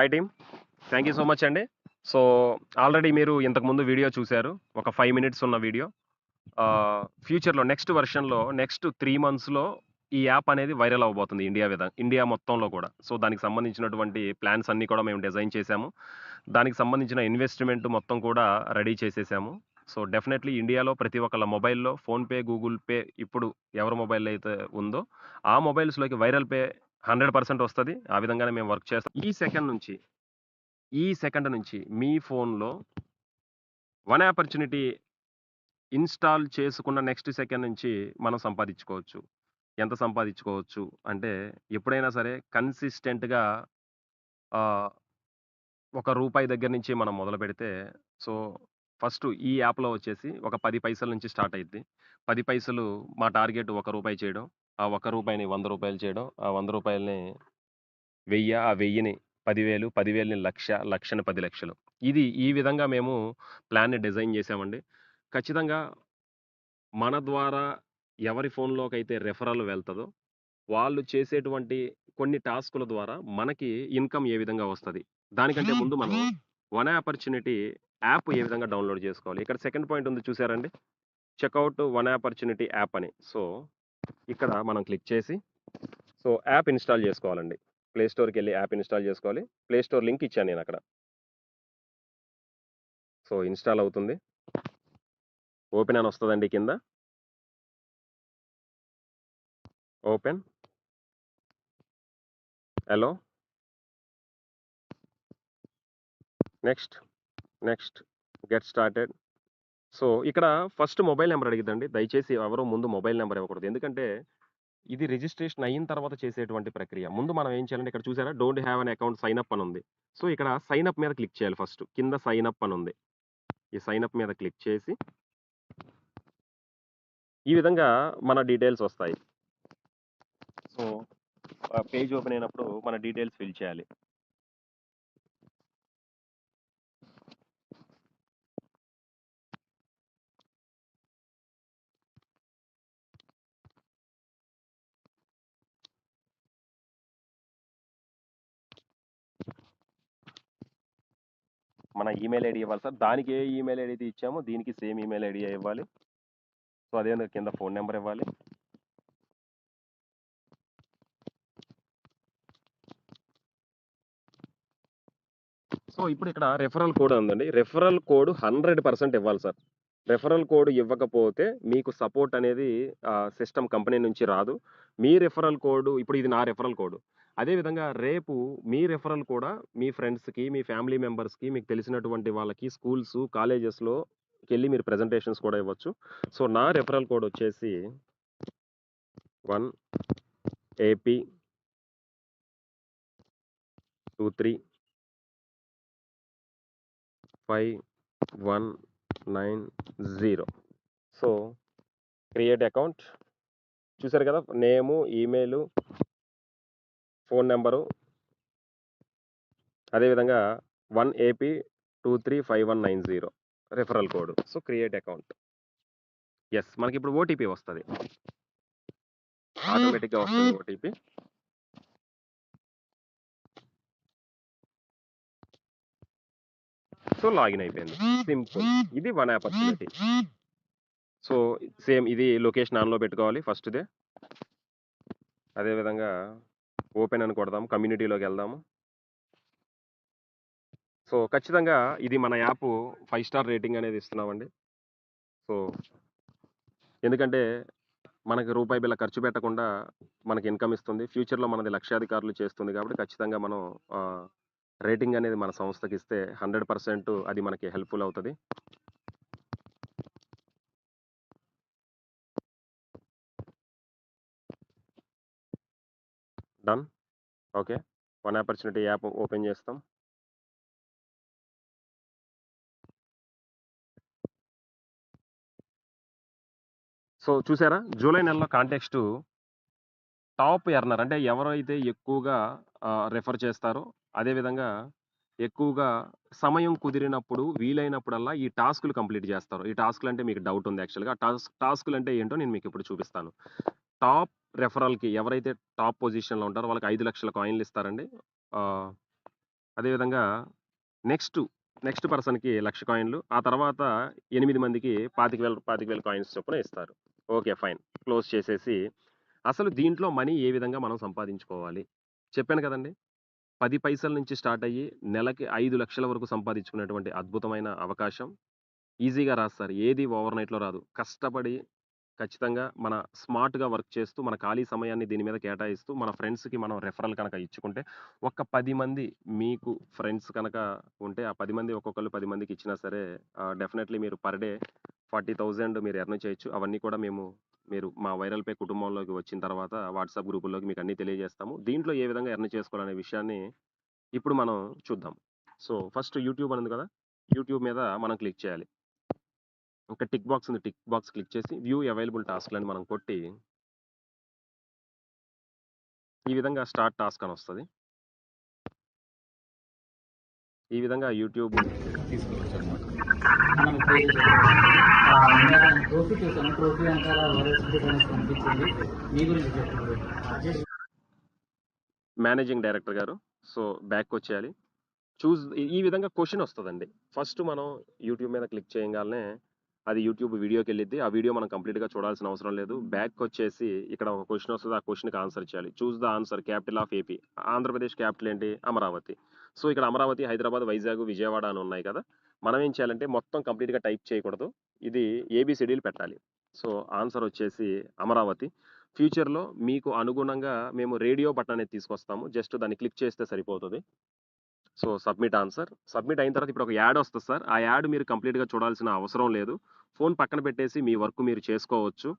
Hi team thank you so much అండి so already మీరు ఇంతకుముందు వీడియో చూశారు. ఒక ఫైవ్ మినిట్స్ ఉన్న వీడియో ఫ్యూచర్లో నెక్స్ట్ వర్షన్లో నెక్స్ట్ త్రీ మంత్స్లో ఈ యాప్ అనేది వైరల్ అవబోతుంది ఇండియా విధంగా ఇండియా మొత్తంలో కూడా. సో దానికి సంబంధించినటువంటి ప్లాన్స్ అన్నీ కూడా మేము డిజైన్ చేశాము. దానికి సంబంధించిన ఇన్వెస్ట్మెంట్ మొత్తం కూడా రెడీ చేసేసాము. సో డెఫినెట్లీ ఇండియాలో ప్రతి ఒక్కళ్ళ మొబైల్లో ఫోన్పే గూగుల్ పే ఇప్పుడు ఎవరి మొబైల్ అయితే ఉందో ఆ మొబైల్స్లోకి వైరల్ పే హండ్రెడ్ పర్సెంట్ వస్తుంది. ఆ విధంగానే మేము వర్క్ చేస్తాం. ఈ సెకండ్ నుంచి ఈ సెకండ్ నుంచి మీ ఫోన్లో వన్ ఆపర్చునిటీ ఇన్స్టాల్ చేసుకున్న నెక్స్ట్ సెకండ్ నుంచి మనం సంపాదించుకోవచ్చు. ఎంత సంపాదించుకోవచ్చు అంటే ఎప్పుడైనా సరే కన్సిస్టెంట్గా ఒక రూపాయి దగ్గర నుంచి మనం మొదలు పెడితే సో ఫస్ట్ ఈ యాప్లో వచ్చేసి ఒక పది పైసల నుంచి స్టార్ట్ అయ్యింది పది పైసలు మా టార్గెట్ ఒక రూపాయి చేయడం. ఆ ఒక రూపాయిని వంద రూపాయలు చేయడం ఆ వంద రూపాయలని వెయ్యి ఆ వెయ్యిని పదివేలు పదివేలని లక్ష లక్షని పది లక్షలు. ఇది ఈ విధంగా మేము ప్లాన్ని డిజైన్ చేసామండి. ఖచ్చితంగా మన ద్వారా ఎవరి ఫోన్లోకి అయితే రెఫరల్ వెళ్తుందో వాళ్ళు చేసేటువంటి కొన్ని టాస్కుల ద్వారా మనకి ఇన్కమ్ ఏ విధంగా వస్తుంది. దానికంటే ముందు మనం వన్ ఆపర్చునిటీ యాప్ ఏ విధంగా డౌన్లోడ్ చేసుకోవాలి. ఇక్కడ సెకండ్ పాయింట్ ఉంది చూసారండి? Check out one opportunity app అని. సో ఇక్కడ మనం క్లిక్ చేసి సో యాప్ ఇన్స్టాల్ చేసుకోవాలండి. ప్లే స్టోర్కి వెళ్ళి యాప్ ఇన్స్టాల్ చేసుకోవాలి. ప్లే స్టోర్ లింక్ ఇచ్చాను నేను అక్కడ. సో ఇన్స్టాల్ అవుతుంది. ఓపెన్ అని వస్తుందండి కింద. Open. Hello. Next next get started. So ఇక్కడ ఫస్ట్ మొబైల్ నెంబర్ అడిగిద్దండి. దయచేసి ఎవరు ముందు మొబైల్ నెంబర్ ఇవ్వకూడదు. ఎందుకంటే ఇది రిజిస్ట్రేషన్ అయిన తర్వాత చేసేటువంటి ప్రక్రియ. ముందు మనం ఏం చేయాలంటే ఇక్కడ చూసారా? Don't have an account sign up అని ఉంది. సో ఇక్కడ సైన్ అప్ మీద క్లిక్ చేయాలి ఫస్ట్. కింద సైన్ అప్ అని ఉంది. ఈ సైన్ అప్ మీద క్లిక్ చేసి ఈ విధంగా మన డీటెయిల్స్ వస్తాయి. సో పేజ్ ఓపెన్ అయినప్పుడు మన డీటెయిల్స్ ఫిల్ చేయాలి. మన ఈమెయిల్ ఐడి ఇవ్వాలి సార్. దానికి ఏ ఈమెయిల్ ఐడి అయితే ఇచ్చామో దీనికి సేమ్ ఈమెయిల్ ఐడి ఇవ్వాలి? సో అదే కింద ఫోన్ నెంబర్ ఇవ్వాలి. సో ఇప్పుడు ఇక్కడ రెఫరల్ కోడ్ ఉందండి. రెఫరల్ కోడ్ హండ్రెడ్ పర్సెంట్ ఇవ్వాలి సార్. రెఫరల్ కోడ్ ఇవ్వకపోతే మీకు సపోర్ట్ అనేది సిస్టమ్ కంపెనీ నుంచి రాదు. మీ రెఫరల్ కోడ్ ఇప్పుడు ఇది నా రెఫరల్ కోడ్. అదేవిధంగా రేపు మీ రెఫరల్ కూడా మీ ఫ్రెండ్స్కి మీ ఫ్యామిలీ మెంబర్స్కి మీకు తెలిసినటువంటి వాళ్ళకి స్కూల్స్ కాలేజెస్లో వెళ్ళి మీరు ప్రజెంటేషన్స్ కూడా ఇవ్వచ్చు. సో నా రెఫరల్ కోడ్ వచ్చేసి one AP two three five one nine zero. So create account. చూసారు కదా నేము ఈమెయిల్ ఫోన్ నెంబరు. అదేవిధంగా one AP two three five one nine zero referral code. So create account. Yes మనకి ఇప్పుడు OTP వస్తుంది. ఆటోమేటిక్గా వస్తుంది OTP. So login అయిపోయింది. Simple. ఇది వన్ ఆపర్చునిటీ. సో సేమ్ ఇది లొకేషన్ ఆన్లో పెట్టుకోవాలి ఫస్ట్దే. అదేవిధంగా ఓపెన్ అని కొడదాం కమ్యూనిటీలోకి వెళ్దాము. సో ఖచ్చితంగా ఇది మన యాప్ ఫైవ్ స్టార్ రేటింగ్ అనేది ఇస్తున్నామండి. సో ఎందుకంటే మనకి రూపాయి బిల్ల ఖర్చు పెట్టకుండా మనకి ఇన్కమ్ ఇస్తుంది. ఫ్యూచర్లో మనది లక్షాధికారులు చేస్తుంది కాబట్టి ఖచ్చితంగా మనం రేటింగ్ అనేది మన సంస్థకి ఇస్తే హండ్రెడ్ పర్సెంట్ అది మనకి హెల్ప్ఫుల్ అవుతుంది. Done. Okay. One opportunity app open చేస్తాం. సో చూసారా? జూలై నెలలో కాంటెక్స్ట్ టాప్ ఎర్నర్ అంటే ఎవరైతే ఎక్కువగా రెఫర్ చేస్తారో అదేవిధంగా ఎక్కువగా సమయం కుదిరినప్పుడు వీలైనప్పుడల్లా ఈ టాస్కులు కంప్లీట్ చేస్తారు ఈ టాస్కులు అంటే మీకు డౌట్ ఉంది యాక్చువల్గా టాస్క్ టాస్కులు అంటే ఏంటో నేను మీకు ఇప్పుడు చూపిస్తాను టాప్ రెఫరల్కి ఎవరైతే టాప్ పొజిషన్లో ఉంటారో వాళ్ళకి ఐదు లక్షల కాయిన్లు ఇస్తారండి అదేవిధంగా నెక్స్ట్ నెక్స్ట్ పర్సన్‌కి లక్ష కాయిన్‌లు. ఆ తర్వాత ఎనిమిది మందికి పాతిక వేల పాతిక వేల కాయిన్స్ చొప్పున ఇస్తారు. ఓకే. ఫైన్. క్లోజ్ చేసేసి అసలు దీంట్లో మనీ ఏ విధంగా మనం సంపాదించుకోవాలి? చెప్పాను కదండీ! 10 పైసల నుంచి స్టార్ట్ అయ్యి నెలకి 5,00,000 వరకు సంపాదించుకునేటువంటి అద్భుతమైన అవకాశం. ఈజీగా రాదు సార్. ఏది ఓవర్‌నైట్‌లో రాదు. కష్టపడి ఖచ్చితంగా మన స్మార్ట్‌గా వర్క్ చేస్తూ, మన ఖాళీ సమయాన్ని దీని మీద కేటాయిస్తూ, మన ఫ్రెండ్స్‌కి మనం రెఫరల్ కనుక ఇచ్చుకుంటే, ఒక 10 మంది మీకు ఫ్రెండ్స్ కనుక ఉంటే, ఆ 10 మంది ఒక్కొక్కళ్ళు 10 మందికి ఇచ్చినా సరే ఆహ్, డెఫినైట్‌లీ మీరు పర్ డే 40,000 మీరు ఎర్న్ చేయొచ్చు. అవన్నీ కూడా మేము మీరు మా వైరల్ పే కుటుంబంలోకి వచ్చిన తర్వాత వాట్సాప్ గ్రూపుల్లోకి మీకు అన్నీ తెలియజేస్తాము. దీంట్లో ఏ విధంగా ఎర్న్ చేసుకోవాలనే విషయాన్ని ఇప్పుడు మనం చూద్దాం. సో, ఫస్ట్ యూట్యూబ్ అనేది కదా! యూట్యూబ్ మీద మనం క్లిక్ చేయాలి. ఒక టిక్ బాక్స్ ఉంది. టిక్ బాక్స్ క్లిక్ చేసి వ్యూ అవైలబుల్ టాస్క్‌లని మనం కొట్టి ఈ విధంగా స్టార్ట్ టాస్క్ అని వస్తుంది ఈ విధంగా యూట్యూబ్ తీసుకోవచ్చనమాట. మనం ట్రోఫీ ట్రోఫీ కనిపించింది. మీ గురించి చెప్పండి. మేనేజింగ్ డైరెక్టర్ గారు. సో, బ్యాక్ వచ్చేయాలి చూస్ ఈ విధంగా క్వశ్చన్ వస్తుందండి ఫస్ట్ మనం యూట్యూబ్ మీద క్లిక్ చేయగానే అది యూట్యూబ్ వీడియోకి వెళ్ళిద్ది ఆ వీడియో మనం కంప్లీట్‌గా చూడాల్సిన అవసరం లేదు. బ్యాక్ వచ్చేసి ఇక్కడ ఒక క్వశ్చన్ వస్తుంది ఆ క్వశ్చన్కి ఆన్సర్ చేయాలి. చూస్ the answer capital of AP. Andhra Pradesh capital ఏంటి? అమరావతి. సో, ఇక్కడ అమరావతి, హైదరాబాద్, వైజాగ్, విజయవాడ అని ఉన్నాయి కదా! మనం ఏం చేయాలంటే మొత్తం కంప్లీట్‌గా టైప్ చేయకూడదు. ఇది ఏబీసీడీలు పెట్టాలి. సో, ఆన్సర్ వచ్చేసి అమరావతి. ఫ్యూచర్‌లో మీకు అనుగుణంగా మేము రేడియో బటన్ అనేది తీసుకొస్తాము. జస్ట్ దాన్ని క్లిక్ చేస్తే సరిపోతుంది సో, సబ్మిట్ ఆన్సర్. సబ్మిట్ అయిన తర్వాత ఇప్పుడు ఒక యాడ్ వస్తుంది సార్. ఆ యాడ్ మీరు కంప్లీట్‌గా చూడాల్సిన అవసరం లేదు. ఫోన్ పక్కన పెట్టేసి మీ వర్క్ మీరు చేసుకోవచ్చు.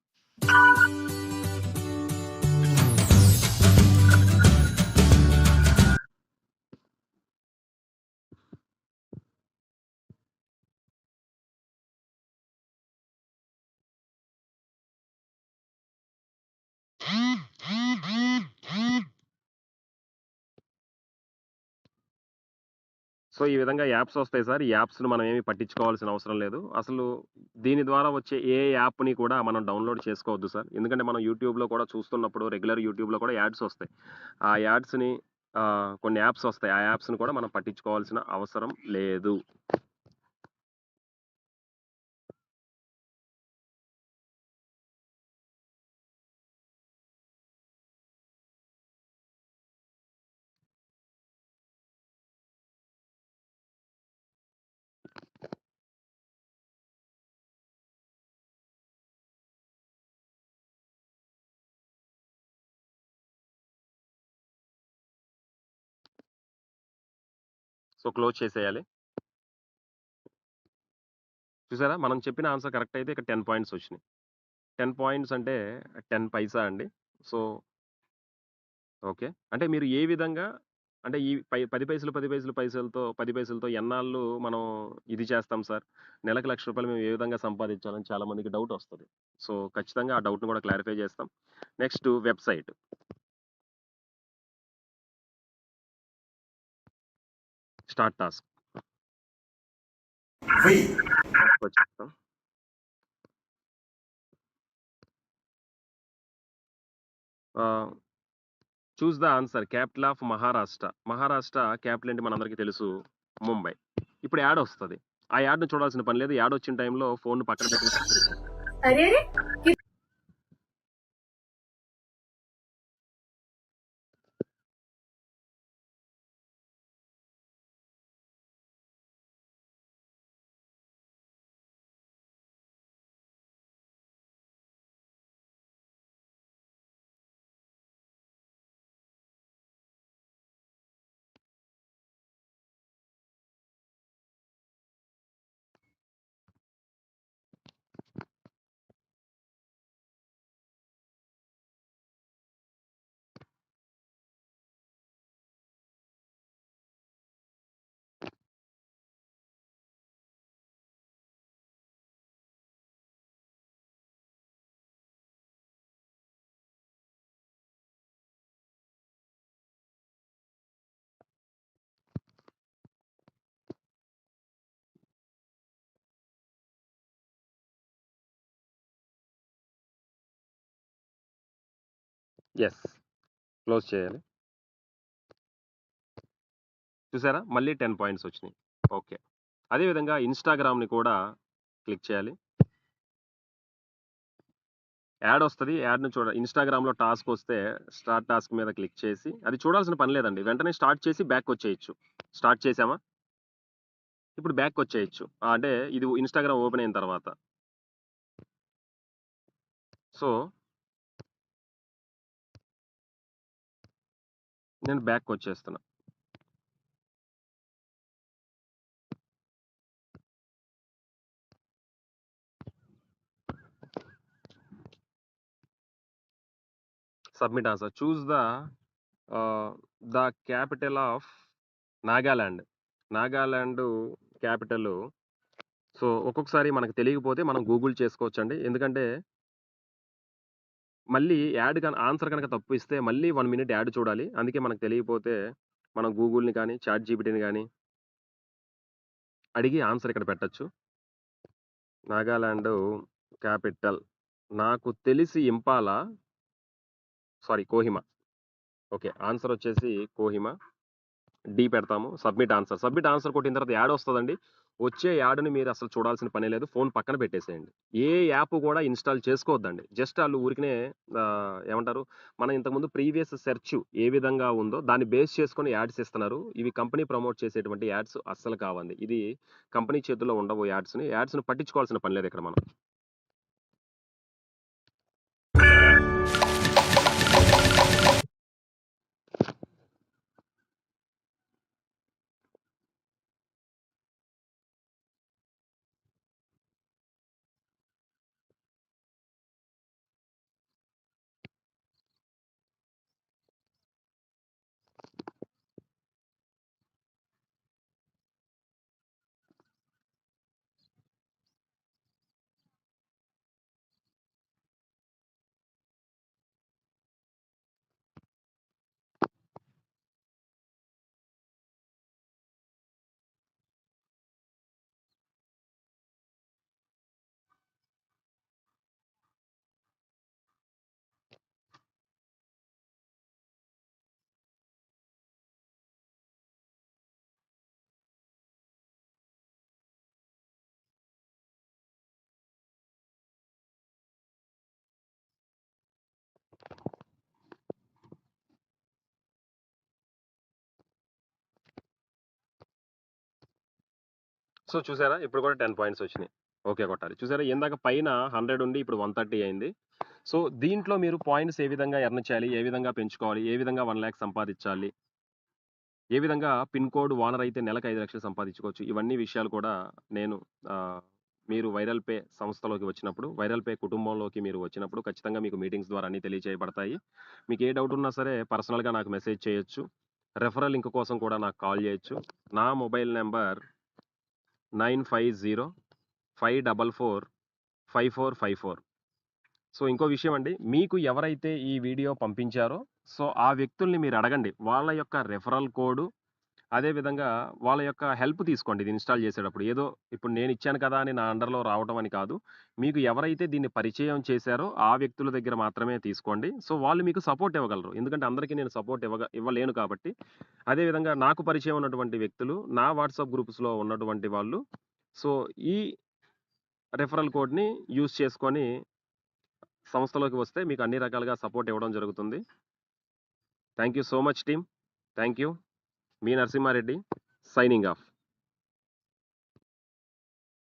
సో, ఈ విధంగా యాప్స్ వస్తాయి సార్. ఈ యాప్స్‌ని మనం ఏమి పట్టించుకోవాల్సిన అవసరం లేదు. అసలు దీని ద్వారా వచ్చే ఏ యాప్‌ని కూడా మనం డౌన్‌లోడ్ చేసుకోవద్దు సార్. ఎందుకంటే మనం యూట్యూబ్‌లో కూడా చూస్తున్నప్పుడు రెగ్యులర్ యూట్యూబ్‌లో కూడా యాడ్స్ వస్తాయి. ఆ యాడ్స్‌ని కొన్ని యాప్స్ వస్తాయి. ఆ యాప్స్‌ని కూడా మనం పట్టించుకోవాల్సిన అవసరం లేదు. సో, క్లోజ్ చేసేయాలి. చూసారా? మనం చెప్పిన ఆన్సర్ కరెక్ట్ అయితే ఇక్కడ 10 పాయింట్స్ వచ్చినాయి. 10 పాయింట్స్ అంటే 10 పైసా అండి. So okay. అంటే మీరు ఏ విధంగా అంటే ఈ పై పది పైసలు, పది పైసలు పైసలతో పది పైసలతో ఎన్నాళ్ళు మనం ఇది చేస్తాం సార్? నెలకు లక్ష రూపాయలు మేము ఏ విధంగా సంపాదించాలని చాలామందికి డౌట్ వస్తుంది సో, ఖచ్చితంగా ఆ డౌట్‌ని కూడా క్లారిఫై చేస్తాం. Next website. Start task. వచ్చేస్తాం. Choose the answer capital of Maharashtra. Maharashtra capital ఏంటి మనందరికీ తెలుసు ముంబై. ఇప్పుడు యాడ్ వస్తది. ఆ యాడ్‌ని చూడాల్సిన పని లేదు. యాడ్ వచ్చిన టైంలో ఫోన్‌ని పక్కన పెట్టేస్తే ఎస్ క్లోజ్ చేయాలి. చూసారా? మళ్ళీ టెన్ పాయింట్స్ వచ్చినాయి. ఓకే. అదేవిధంగా ఇన్స్టాగ్రామ్ని కూడా క్లిక్ చేయాలి. యాడ్ వస్తుంది. యాడ్ను చూడ ఇన్స్టాగ్రామ్లో టాస్క్ వస్తే స్టార్ట్ టాస్క్ మీద క్లిక్ చేసి అది చూడాల్సిన పని లేదండి. వెంటనే స్టార్ట్ చేసి బ్యాక్ వచ్చేయచ్చు. స్టార్ట్ చేసామా? ఇప్పుడు బ్యాక్ వచ్చేయచ్చు. అంటే ఇది ఇన్స్టాగ్రామ్ ఓపెన్ అయిన తర్వాత. సో నేను బ్యాక్ వచ్చేస్తున్నా. Submit answer. Choose the the capital of Nagaland Nagaland capital. So ఒక్కొక్కసారి మనకు తెలియకపోతే మనం గూగుల్ చేసుకోవచ్చండి. ఎందుకంటే మళ్ళీ యాడ్ కన ఆన్సర్ కనుక తప్పు ఇస్తే మళ్ళీ వన్ మినిట్ యాడ్ చూడాలి. అందుకే మనకు తెలియకపోతే మనం గూగుల్ని కానీ చాట్ జీపీటీని కానీ అడిగి ఆన్సర్ ఇక్కడ పెట్టచ్చు. నాగాల్యాండ్ క్యాపిటల్. నాకు తెలిసి Imphal? Sorry Kohima. Okay answer వచ్చేసి కోహిమా. డి పెడతాము. Submit answer. సబ్మిట్ ఆన్సర్ కొట్టిన తర్వాత యాడ్ వస్తుందండి. వచ్చే యాడ్ని మీరు అసలు చూడాల్సిన పని లేదు. ఫోన్ పక్కన పెట్టేసేయండి. ఏ యాప్ కూడా ఇన్స్టాల్ చేసుకోవద్దండి. జస్ట్ వాళ్ళు ఊరికనే ఏమంటారు? మనం ఇంతకుముందు ప్రీవియస్ సెర్చ్ ఏ విధంగా ఉందో దాన్ని బేస్ చేసుకొని యాడ్స్ ఇస్తున్నారు. ఇవి కంపెనీ ప్రమోట్ చేసేటువంటి యాడ్స్ అస్సలు కావండి. ఇది కంపెనీ చేతుల్లో ఉండవు యాడ్స్ని. యాడ్స్ని పట్టించుకోవాల్సిన పని లేదు ఇక్కడ మనం. సో చూసారా? ఇప్పుడు కూడా టెన్ పాయింట్స్ వచ్చినాయి. ఓకే కొట్టాలి. చూసారా? ఇందాక పైన హండ్రెడ్ ఉండి ఇప్పుడు వన్ థర్టీ అయింది. సో దీంట్లో మీరు పాయింట్స్ ఏ విధంగా ఎర్న్ చేయాలి? ఏ విధంగా పెంచుకోవాలి? ఏ విధంగా వన్ ల్యాక్ సంపాదించాలి? ఏ విధంగా పిన్ కోడ్ వానర్ అయితే నెలకు ఐదు లక్షలు సంపాదించుకోవచ్చు? ఇవన్నీ విషయాలు కూడా నేను మీరు వైరల్ పే సంస్థలోకి వచ్చినప్పుడు వైరల్ పే కుటుంబంలోకి మీరు వచ్చినప్పుడు ఖచ్చితంగా మీకు మీటింగ్స్ ద్వారా అన్ని తెలియజేయబడతాయి మీకు ఏ డౌట్ ఉన్నా సరే పర్సనల్గా నాకు మెసేజ్ చేయొచ్చు. రెఫరల్ లింక్ కోసం కూడా నాకు కాల్ చేయొచ్చు. నా mobile number nine five zero five double four five four five four. So ఇంకో విషయం అండి మీకు ఎవరైతే ఈ వీడియో పంపించారో సో ఆ వ్యక్తుల్ని మీరు అడగండి. వాళ్ళ యొక్క రెఫరల్ కోడ్ అదేవిధంగా వాళ్ళ యొక్క హెల్ప్ తీసుకోండి. ఇది ఇన్స్టాల్ చేసేటప్పుడు. ఏదో ఇప్పుడు నేను ఇచ్చాను కదా అని నా అండర్లో రావటం అని కాదు. మీకు ఎవరైతే దీన్ని పరిచయం చేశారో ఆ వ్యక్తుల దగ్గర మాత్రమే తీసుకోండి. సో వాళ్ళు మీకు సపోర్ట్ ఇవ్వగలరు. ఎందుకంటే అందరికీ నేను సపోర్ట్ ఇవ్వగ ఇవ్వలేను కాబట్టి. అదేవిధంగా నాకు పరిచయం ఉన్నటువంటి వ్యక్తులు నా వాట్సాప్ గ్రూప్స్లో ఉన్నటువంటి వాళ్ళు. సో ఈ రెఫరల్ కోడ్ని యూజ్ చేసుకొని సంస్థలోకి వస్తే మీకు అన్ని రకాలుగా సపోర్ట్ ఇవ్వడం జరుగుతుంది. Thank you so much team. Thank you me Narasimha Reddy signing off